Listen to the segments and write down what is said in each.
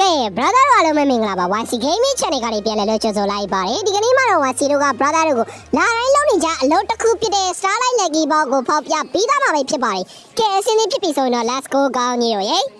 ကဲ brother တို့အားလုံးပဲမင်္ဂလာပါ YC Gaming Channel ကနေပြန်လည်လို့ကြိုဆိုလိုက်ပါတယ်ဒီကနေ့မှတော့ YC တို့က brother တို့ကိုလာတိုင်းလုံးနေကြအလုပ်တစ်ခုဖြစ်တဲ့ Starlight Lucky Box ကိုဖောက်ပြပြီးသားမှာပဲဖြစ်ပါတယ်ကဲအစင်းလေးဖြစ်ပြီဆိုရင်တော့ let's go ကောင်းကြီးတို့ရေ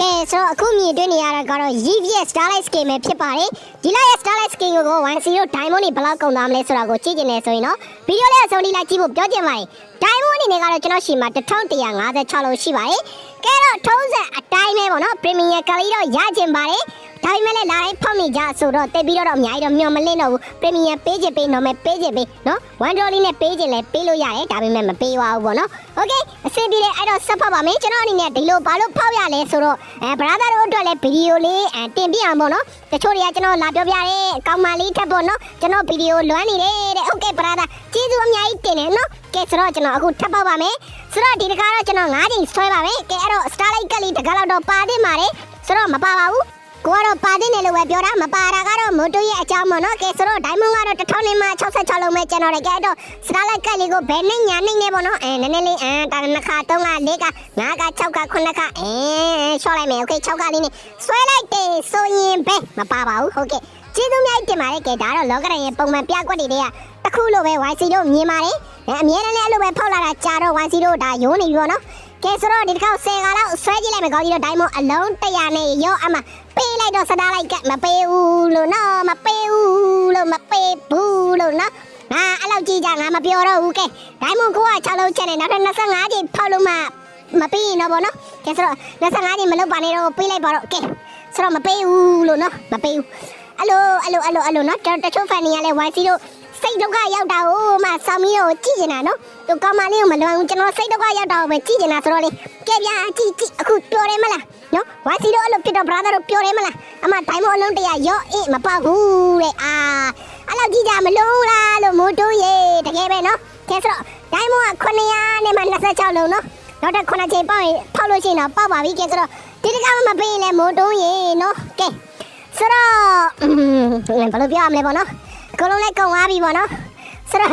ကဲဆိုတော့အခုမြင်တွေ့နေရတာကတော့ Yeev ရဲ့ Starlight Skin ပဲဖြစ်ပါတယ်ဒီလောက်ရဲ့ Starlight Skin ကို YC တို့ Diamond တွေဘယ်လောက်ကုန်သားမလဲဆိုတာကိုကြည့်ကျင်နေဆိုရင်တော့ဗီဒီယိုလေးအဆုံးထိလိုက်ကြည့်ဖို့ပြောချင်ပါတယ် Diamond အနေနဲ့ကတော့ကျွန်တော်ရှိမှာ1156လုံးရှိပါတယ်ကဲတော့ထုံးစံအတိုင်းပဲပေါ့နော် Premier ကလေးတော့ရကျင်ပါတယ် ဒါပေမဲ့လည်းလာတိုင်းဖောက်နေကြဆိုတော့တိတ်ပြီးတော့အများကြီးတော့မျောမလင့်တော့ဘူး Premier ပေးချင်ပေးနော်မယ်ပေးချင်ပေးနော်1 dollar နဲ့ပေးချင်လဲပေးလို့ရတယ်ဒါပေမဲ့မပေးပါဘူးပေါ့နော် Okay အဆင်ပြေတယ်အဲ့တော့ဆက်ဖတ်ပါမယ်ကျွန်တော်အနေနဲ့ဒီလိုဘာလို့ဖောက်ရလဲဆိုတော့အဲ brother တို့အတွက်လည်းဗီဒီယိုလေးအဲတင်ပြအောင်ပေါ့နော်တချို့တွေကကျွန်တော်လာပြောပြတယ်အကောင်မလေးထက်ပေါ့နော်ကျွန်တော်ဗီဒီယိုလွမ်းနေတယ်တဲ့ Okay brother ကျေးဇူးအများကြီးတင်တယ်နော်ကဲဆိုတော့ကျွန်တော်အခုထပ်ပေါက်ပါမယ်ဆိုတော့ဒီတခါတော့ကျွန်တော်၅ချိန်ဆွဲပါမယ်ကဲအဲ့တော့ starlight ကလေးတကားလောက်တော့ပါတင်ပါတယ်ဆိုတော့မပါပါဘူး ကိုကတော့ပါတင်တယ်လို့ပဲပြောတာမပါတာကတော့မိုတိုရဲ့အကြောင်းပေါ့နော်ကဲဆိုတော့ diamond ကတော့1000နဲ့မှ66လုံးပဲကျွန်တော်လည်းကဲတော့ starlight ကလေးကိုဘယ်နဲ့ညာနဲ့နဲ့ပေါ့နော်အဲနည်းနည်းလေးအဲတာနှစ်ခါသုံးခါလေးခါငါးခါ6ခါ9ခါအဲချော့လိုက်မယ် okay 6ခါလေးနဲ့ဆွဲလိုက်တယ်ဆိုရင်ပဲမပါပါဘူးဟုတ်ကဲ့ကျေးဇူးများတင်ပါတယ်ကဲဒါတော့လောကရန်ရဲ့ပုံမှန်ပြကွက်တွေတွေကတခုလိုပဲ YC တို့မြင်ပါတယ်အဲအမြဲတမ်းလည်းအဲ့လိုပဲဖောက်လာတာကြာတော့ YC တို့ဒါယိုးနေပြီပေါ့နော်ကဲဆိုတော့ဒီတစ်ခါ10ခါလောက်ဆွဲကြည့်လိုက်မယ်ကောင်းကြီးတော့ diamond အလုံး100နဲ့ရောအမ ပေးလိုက်တော့စတားလိုက်ကမပေးဘူးလို့နော်မပေးဘူးလို့မပေးဘူးလို့နော်ငါအဲ့လောက်ကြည့်ကြငါမပြောတော့ဘူးကဲ diamond ကိုက6လုံးချက်နေနောက်ထပ်25ကြိမ်ဖောက်လို့မှမပေးရင်တော့ဗောနော်ကဲဆိုတော့25ကြိမ်မလုပ်ပါနဲ့တော့ပေးလိုက်ပါတော့ကဲဆိုတော့မပေးဘူးလို့နော်မပေးဘူးအဲ့လိုအဲ့လိုအဲ့လိုအဲ့လိုနော်တချို့ fan တွေကလည်း YC တို့ စိတ်ဒုက္ခရောက်တာကိုမှဆောင်းမီးကိုကြည့်နေတာနော်သူကောင်းမလေးကိုမလွန်ဘူးကျွန်တော်စိတ်ဒုက္ခရောက်တာကိုပဲကြည့်နေတာဆိုတော့လေကဲဗျာကြည့်ကြည့်အခုပြောတယ်မလားနော် YC တို့အဲ့လိုဖြစ်တော့ brother တို့ပြောတယ်မလားအမ diamond အလုံးတရာရော့အေးမပေါက်ဘူးတဲ့အာအဲ့လိုကြည့်ကြမလို့လားလို့မိုးတိုးရေတကယ်ပဲနော်ကဲဆိုတော့ diamond က900နဲ့မှ26လုံးနော်နောက်တစ်9ချိန်ပေါက်ရင်ဖောက်လို့ရှိရင်တော့ပေါက်ပါပြီကဲဆိုတော့ဒီတကမပေးရင်လည်းမိုးတိုးရေနော်ကဲဆိုတော့ဘယ်လိုပြောရမလဲပေါ့နော်အ ကုန်လုံးလည်းကုန်သွားပြီပေါ့နော်ဆိုတော့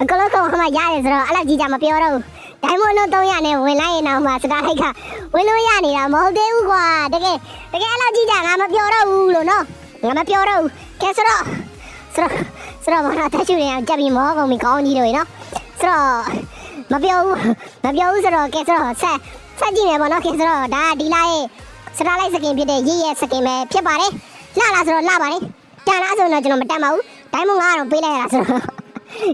အကုန်လုံးကုန်မှရတယ်ဆိုတော့အဲ့လောက်ကြီးကြမပြောတော့ဘူးဒိုင်မွန်တို့300နဲ့ဝင်လိုက်ရင်တော့မှစတားလိုက်ကဝင်လို့ရနေတာမဟုတ်သေးဘူးကွာတကယ်တကယ်အဲ့လောက်ကြီးကြငါမပြောတော့ဘူးလို့နော်ငါမပြောတော့ဘူးကဲဆိုတော့ဆိုတော့ဆိုတော့ဘာသာတက်ချူနေအောင်ကြက်ပြီးမောကုန်ပြီကောင်းကြီးတို့ရေနော်ဆိုတော့မပြောဘူးမပြောဘူးဆိုတော့ကဲဆိုတော့ဆက်ဆက်ကြည့်မယ်ပေါ့နော်ကဲဆိုတော့ဒါဒီလာရဲ့စတားလိုက်စကင်ဖြစ်တဲ့ရေးရဲ့စကင်ပဲဖြစ်ပါတယ်လှလားဆိုတော့လှပါတယ်တန်လားဆိုတော့ကျွန်တော်မတန်ပါဘူး ဒိုင်မွန်ကတော့ပေးလိုက်ရတာဆိုတော့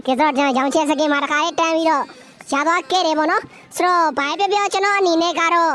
ကဲဆိုတော့ကျွန်တော်ရောင်ချဲစကင်မှာတစ်ခါလေးတန်းပြီးတော့ရသွားခဲ့တယ်ပေါ့နော်ဆိုတော့ဘာပဲပြောပြောကျွန်တော်အနေနဲ့ကတော့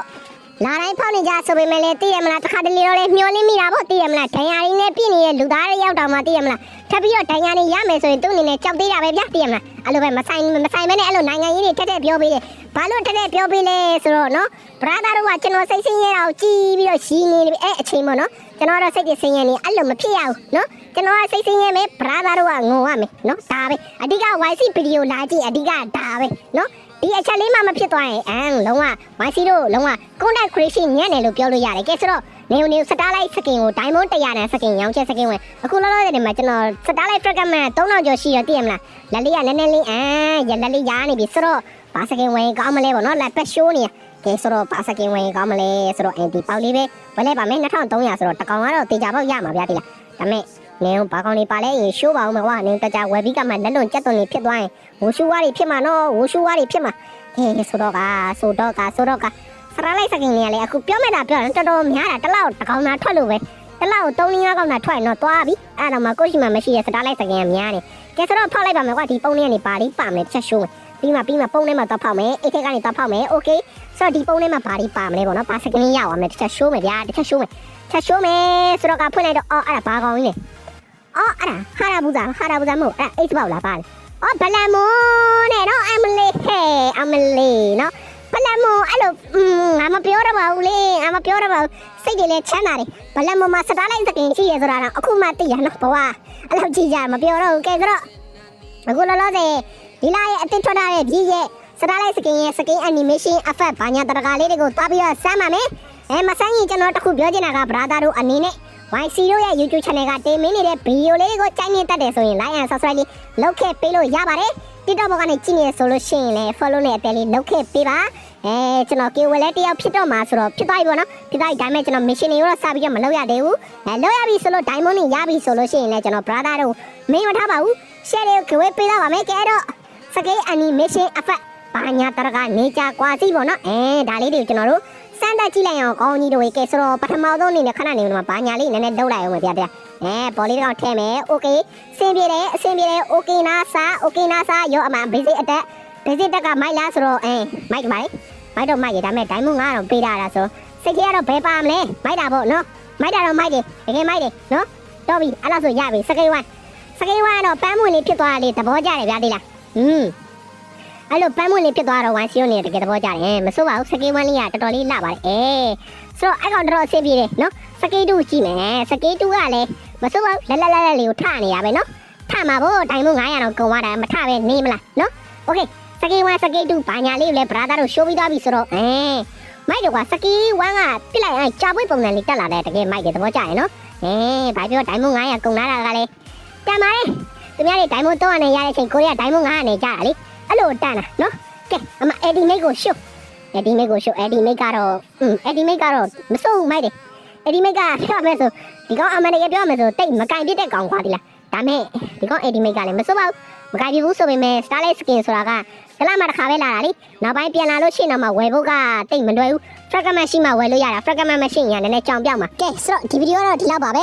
လာတိုင်းဖောက်နေကြဆိုပေမဲ့လည်းသိရမလားတစ်ခါတလေတော့လည်းမျောလင်းမိတာပေါ့သိရမလားဒဏ်ရာရင်းနဲ့ပြည့်နေတဲ့လူသားတွေရောက်တော့မှသိရမလားထပ်ပြီးတော့ဒဏ်ရာတွေရမယ်ဆိုရင်သူ့အနေနဲ့ကြောက်သေးတာပဲဗျသိရမလားအဲ့လိုပဲမဆိုင်မဆိုင်မဲနဲ့အဲ့လိုနိုင်ငံရေးတွေတက်တက်ပြောပေးတယ်ဘာလို့တက်တက်ပြောပေးလဲဆိုတော့နော် brother တို့ကကျွန်တော်စိတ်ဆင်းရဲတာကိုကြည်ပြီးတော့ရှင်းနေတယ်အဲ့အချိန်ပေါ့နော်ကျွန်တော်တော့စိတ်ပြဆင်းရဲနေအဲ့လိုမဖြစ်ရဘူးနော်ကျွန်တော်ကစိတ်ဆင်းရဲမယ် brother တို့ကငုံရမယ်နော်ဒါပဲအဓိက YC ဗီဒီယိုလာကြည့်အဓိကဒါပဲနော် ဒီအချက်လေးမှမဖြစ်သွားရင်အမ်လုံးဝ YC တို့လုံးဝ content creation ညံ့တယ်လို့ပြောလို့ရတယ်ကဲဆိုတော့နေနေစတားလိုက်စကင်ကို diamond 100နဲ့စကင်ရောင်းချက်စကင်ဝင်အခုလောလောဆယ်ဒီမှာကျွန်တော်စတားလိုက် fragment 3000ကျော်ရှိရသိရမလားလက်လေးကနည်းနည်းလေးအမ်ရလက်လေးရားနေပြီဆိုတော့ဘာစကင်ဝင်ကောင်းမလဲပေါ့နော်လက်ပတ်ရှိုးနေကဲဆိုတော့ဘာစကင်ဝင်ကောင်းမလဲဆိုတော့အန်ဒီပေါက်လေးပဲဝယ်လိုက်ပါမယ်2300ဆိုတော့တကောင်ကတော့တေချာပေါက်ရမှာဗျာတိလားဒါမဲ့ နင်းဘာကောင်လေးပါလဲရင်ရှိုးပါဦးမကွာနင်းတကြဝယ်ပြီးကမှလက်လွန်ကြက်သွန်လေးဖြစ်သွားရင်ဝရှူဝါးတွေဖြစ်မှာနော်ဝရှူဝါးတွေဖြစ်မှာဟေးဆိုတော့ကဆိုတော့ကဆိုတော့ကစရလိုက်စကင်လေးကလည်းအခုပြောမဲ့တာပြောတယ်တော်တော်များတာတစ်လောက်တကောင်သာထွက်လို့ပဲတစ်လောက်3 4ကောင်သာထွက်ရင်တော့သွားပြီအဲ့တော့မှကိုရှိမှမရှိရစတားလိုက်စကင်ကများနေကဲဆိုတော့ဖောက်လိုက်ပါမယ်ကွာဒီပုံလေးကနေပါလေးပါမယ်တစ်ချက်ရှိုးမယ်ပြီးမှပြီးမှပုံထဲမှာတော့ဖောက်မယ်အိတ်ထက်ကနေတော့ဖောက်မယ်โอเคဆိုတော့ဒီပုံထဲမှာဘာလေးပါမလဲပေါ့နော်ပါစကင်လေးရအောင်မယ်တစ်ချက်ရှိုးမယ်ဗျာတစ်ချက်ရှိုးမယ်ချက်ရှိုးမယ်ဆိုတော့ကဖွင့်လိုက်တော့အော်အဲ့ဒါဘာကောင်ကြီးလဲ အော်အဲ့ဒါဟာရာဘူးဇာဟာရာဘူးဇာမဟုတ်အဲ့အိတ်စပေါက်လားပါလေအော်ဘလမွန်နဲ့နော်အမလေးဟဲအမလေးနော်ဘလမွန်အဲ့လိုငါမပြောတော့ပါဘူးလေငါမပြောတော့ပါဘူးစိတ်တွေလည်းချမ်းသာတယ်ဘလမွန်မှာစတားလိုက်စကင်ရှိရဆိုတာတော့အခုမှသိရနော်ဘဝအဲ့လိုကြည့်ကြမပြောတော့ဘူးကဲဆိုတော့အခုလောလောဆယ်ဒီလာရဲ့အစ်စ်ထွက်လာတဲ့ပြည်ရဲ့စစတားလိုက်စကင်ရဲ့စကင် animation effect ဘာညာတရကာလေးတွေကိုတွားပြီးတော့စမ်းပါမယ်အဲမဆန်းရင်ကျွန်တော်တခုပြောချင်တာက brother တို့အနေနဲ့ YC တို့ရဲ့ YouTube channel ကတင်မင်းနေတဲ့ဗီဒီယိုလေးတွေကိုကြိုက်နေတတ်တယ်ဆိုရင် like and subscribe လေးလုပ်ခဲ့ပေးလို့ရပါတယ် TikTok ဘောကနေကြည့်နေဆိုလို့ရှိရင်လည်း follow နဲ့အတယ်လေးလုပ်ခဲ့ပေးပါအဲကျွန်တော် KW လည်းတယောက်ဖြစ်တော့မှာဆိုတော့ဖြစ်သွားပြီပေါ့နော်ဖြစ်သွားပြီဒါပေမဲ့ကျွန်တော် mission တွေကိုတော့စပြီးတော့မလုပ်ရသေးဘူးအဲလုပ်ရပြီဆိုလို့ diamond တွေရပြီဆိုလို့ရှိရင်လည်းကျွန်တော် brother တို့မင်းမထားပါဘူး share လေးကို KW ပေးတော့ပါမယ်ကဲတော့စကေး animation effect ဘာညာတရကနေကြကွာစီပေါ့နော်အဲဒါလေးတွေကိုကျွန်တော်တို့ စမ်းတက်ကြည့်လိုက်အောင်ကောင်းကြီးတို့ရေကဲဆိုတော့ပထမဆုံးအနေနဲ့ခဏနေမှာဘာညာလေးနည်းနည်းလုပ်လိုက်အောင်ဗျာဗျာအဲပေါ်လေးတော့ထည့်မယ်โอเคစင်ပြေတယ်အစင်ပြေတယ်โอเคနာစာโอเคနာစာရောအမှ basic အတက် basic တက်ကမိုက်လားဆိုတော့အဲမိုက်ပါလေမိုက်တော့မိုက်ရဒါပေမဲ့ diamond 9တော့ပေးတာလားဆိုစိတ်ကြီးကတော့ဘယ်ပါမလဲမိုက်တာပေါ့နော်မိုက်တာတော့မိုက်တယ်တကယ်မိုက်တယ်နော်တော့ပြီအဲ့လောက်ဆိုရပြီစကေး1စကေး1ကတော့ပန်းမွင့်လေးဖြစ်သွားတာလေးသဘောကျတယ်ဗျာဒီလားอืม အဲ့လိုပန်းမွင့်လေးဖြစ်သွားတော့ဝမ်စီယိုနေတကယ်သဘောကျတယ်မစိုးပါဘူးစကေးဝမ်လေးကတော်တော်လေးလှပါတယ်အေးဆိုတော့အဲ့ကောင်တော်တော်အဆင်ပြေတယ်နော်စကေးတူကြည့်မယ်စကေးတူကလည်းမစိုးပါဘူးလက်လက်လက်လက်လေးကိုထနေရပဲနော်ထမှာဗောဒိုင်မို့900တော့ကုန်သွားတာမထပဲနေမလားနော်โอเคစကေးဝမ်စကေးတူဘာညာလေးကိုလည်းဗရာသာတို့ရှိုးပြီးသွားပြီဆိုတော့အဲမိုက်တော့ကစကေးဝမ်ကပြစ်လိုက်အဲ့ကြာပွေးပုံစံလေးတက်လာတဲ့တကယ်မိုက်တယ်သဘောကျရယ်နော်အဲဘာပြောဒိုင်မို့900ကုန်လာတာကလည်းတန်ပါလေသူများတွေဒိုင်မို့300နဲ့ရတဲ့အချိန်ကိုရီးယားဒိုင်မို့900နဲ့ကြာတာလေ အဲ့လိုတန်တာနော်ကဲအမအက်ဒီမိတ်ကိုရှုပ်အက်ဒီမိတ်ကိုရှုပ်အက်ဒီမိတ်ကတော့อืมအက်ဒီမိတ်ကတော့မစိုးဘူးမိုက်တယ်အက်ဒီမိတ်ကပြောမယ်ဆိုဒီကောင်အမနဲ့ပြောမယ်ဆိုတိတ်မကင်ပြစ်တဲ့ကောင်ခွာဒီလားဒါမဲ့ဒီကောင်အက်ဒီမိတ်ကလည်းမစိုးပါဘူးမကင်ပြဘူးဆိုပေမဲ့ Starlight Skin ဆိုတာကဒလမှာတစ်ခါပဲလာတာလေနောက်ပိုင်းပြန်လာလို့ရှိရင်တော့မှဝယ်ဖို့ကတိတ်မလွယ်ဘူး fragment ရှိမှဝယ်လို့ရတာ fragment မရှိရင်လည်းနည်းနည်းကြောင်ပြောက်မှာကဲဆိုတော့ဒီဗီဒီယိုကတော့ဒီလောက်ပါပဲ